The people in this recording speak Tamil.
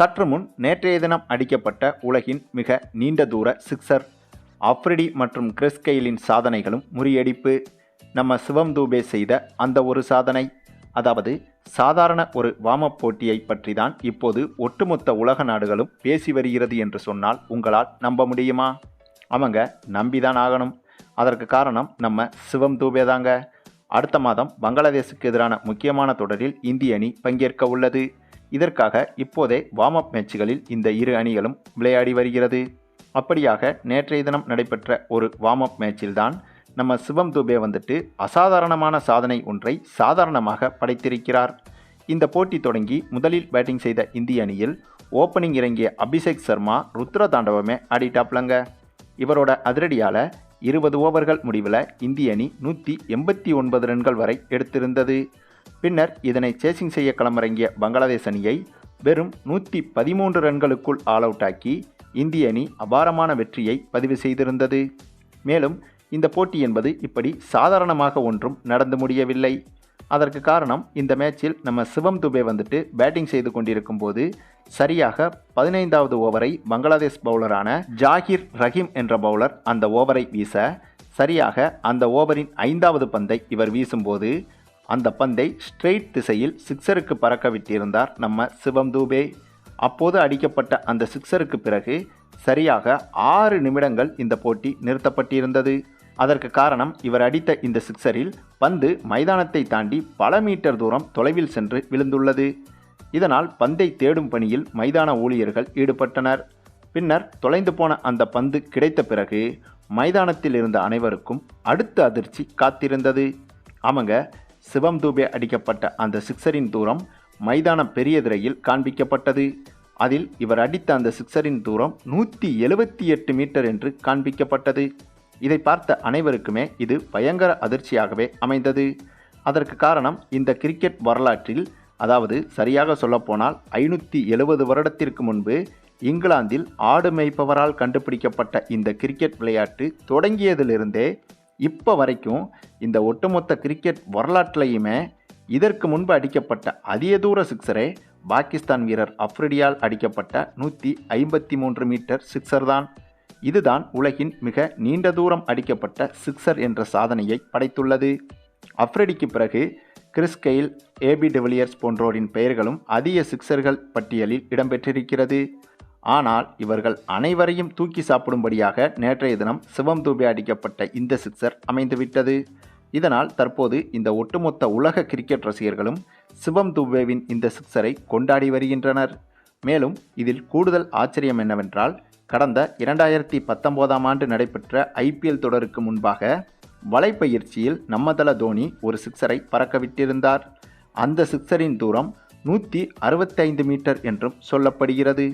சற்று முன் நேற்றைய தினம் அடிக்கப்பட்ட உலகின் மிக நீண்ட தூர சிக்ஸர் அப்ரிடி மற்றும் கிறிஸ் கெயிலின் சாதனைகளும் முறியடிப்பு. நம்ம சிவம் தூபே செய்த அந்த ஒரு சாதனை அதாவது சாதாரண ஒரு வாமப் போட்டியை பற்றி தான் இப்போது ஒட்டுமொத்த உலக நாடுகளும் பேசி வருகிறது என்று சொன்னால் உங்களால் நம்ப முடியுமா? அவங்க நம்பிதான் ஆகணும். அதற்கு காரணம் நம்ம சிவம் தூபே தாங்க. அடுத்த மாதம் பங்களாதேஷுக்கு எதிரான முக்கியமான தொடரில் இந்திய அணி பங்கேற்க உள்ளது. இதற்காக இப்போதே வார்ம் அப் மேட்சுகளில் இந்த இரு அணிகளும் விளையாடி வருகிறது. அப்படியாக நேற்றைய தினம் நடைபெற்ற ஒரு வார்ம் அப் மேட்சில்தான் நம்ம சிவம் துபே வந்துட்டு அசாதாரணமான சாதனை ஒன்றை சாதாரணமாக படைத்திருக்கிறார். இந்த போட்டி தொடங்கி முதலில் பேட்டிங் செய்த இந்திய அணியில் ஓப்பனிங் இறங்கிய அபிஷேக் சர்மா ருத்ர தாண்டவமே ஆடிட்டாப்லங்க. இவரோட அதிரடியால் இருபது ஓவர்கள் முடிவில் இந்திய அணி நூற்றி எண்பத்தி ஒன்பது ரன்கள் வரை எடுத்திருந்தது. பின்னர் இதனை சேசிங் செய்ய களமிறங்கிய பங்களாதேஷ் அணியை வெறும் நூற்றி பதிமூன்று ரன்களுக்குள் ஆல் அவுட் ஆக்கி இந்திய அணி அபாரமான வெற்றியை பதிவு செய்திருந்தது. மேலும் இந்த போட்டி என்பது இப்படி சாதாரணமாக ஒன்றும் நடந்து முடியவில்லை. அதற்கு காரணம் இந்த மேட்சில் நம்ம சிவம் துபே வந்துட்டு பேட்டிங் செய்து கொண்டிருக்கும் போது சரியாக பதினைந்தாவது ஓவரை பங்களாதேஷ் பவுலரான ஜாகிர் ரஹீம் என்ற பவுலர் அந்த ஓவரை வீச சரியாக அந்த ஓவரின் ஐந்தாவது பந்தை இவர் வீசும்போது அந்த பந்தை ஸ்ட்ரெயிட் திசையில் சிக்ஸருக்கு பறக்க விட்டிருந்தார் நம்ம சிவம் தூபே. அப்போது அடிக்கப்பட்ட அந்த சிக்ஸருக்கு பிறகு சரியாக ஆறு நிமிடங்கள் இந்த போட்டி நிறுத்தப்பட்டிருந்தது. அதற்கு காரணம் இவர் அடித்த இந்த சிக்ஸரில் பந்து மைதானத்தை தாண்டி பல மீட்டர் தூரம் தொலைவில் சென்று விழுந்துள்ளது. இதனால் பந்தை தேடும் பணியில் மைதான ஊழியர்கள் ஈடுபட்டனர். பின்னர் தொலைந்து போன அந்த பந்து கிடைத்த பிறகு மைதானத்தில் இருந்த அனைவருக்கும் அடுத்த அதிர்ச்சி காத்திருந்தது. ஆமாங்க சிவம் தூபே அடிக்கப்பட்ட அந்த சிக்ஸரின் தூரம் மைதான பெரிய திரையில் காண்பிக்கப்பட்டது. அதில் இவர் அடித்த அந்த சிக்ஸரின் தூரம் நூற்றி எழுபத்தி எட்டு மீட்டர் என்று காண்பிக்கப்பட்டது. இதை பார்த்த அனைவருக்குமே இது பயங்கர அதிர்ச்சியாகவே அமைந்தது. அதற்கு காரணம் இந்த கிரிக்கெட் வரலாற்றில் அதாவது சரியாக சொல்லப்போனால் ஐநூற்றி எழுபது வருடத்திற்கு முன்பு இங்கிலாந்தில் ஆடு மேய்ப்பவரால் கண்டுபிடிக்கப்பட்ட இந்த கிரிக்கெட் விளையாட்டு தொடங்கியதிலிருந்தே இப்போ வரைக்கும் இந்த ஒட்டுமொத்த கிரிக்கெட் வரலாற்றிலையுமே இதற்கு முன்பு அடிக்கப்பட்ட அதிக தூர சிக்ஸரே பாகிஸ்தான் வீரர் அப்ரிடியால் அடிக்கப்பட்ட நூற்றி ஐம்பத்தி மூன்று மீட்டர் சிக்ஸர் தான். இதுதான் உலகின் மிக நீண்ட தூரம் அடிக்கப்பட்ட சிக்ஸர் என்ற சாதனையை படைத்துள்ளது. அப்ரிடிக்கு பிறகு Chris Gayle AB de Villiers போன்றோரின் பெயர்களும் அதிக சிக்ஸர்கள் பட்டியலில் இடம்பெற்றிருக்கிறது. ஆனால் இவர்கள் அனைவரையும் தூக்கி சாப்பிடும்படியாக நேற்றைய தினம் சிவம் தூபே அடிக்கப்பட்ட இந்த சிக்ஸர் அமைந்துவிட்டது. இதனால் தற்போது இந்த ஒட்டுமொத்த உலக கிரிக்கெட் ரசிகர்களும் சிவம் துபேவின் இந்த சிக்ஸரை கொண்டாடி வருகின்றனர். மேலும் இதில் கூடுதல் ஆச்சரியம் என்னவென்றால் கடந்த இரண்டாயிரத்தி பத்தொம்போதாம் ஆண்டு நடைபெற்ற ஐபிஎல் தொடருக்கு முன்பாக வலைப்பயிற்சியில் நம்மதள தோனி ஒரு சிக்ஸரை பறக்கவிட்டிருந்தார். அந்த சிக்ஸரின் தூரம் நூற்றி அறுபத்தைந்து மீட்டர் என்றும் சொல்லப்படுகிறது.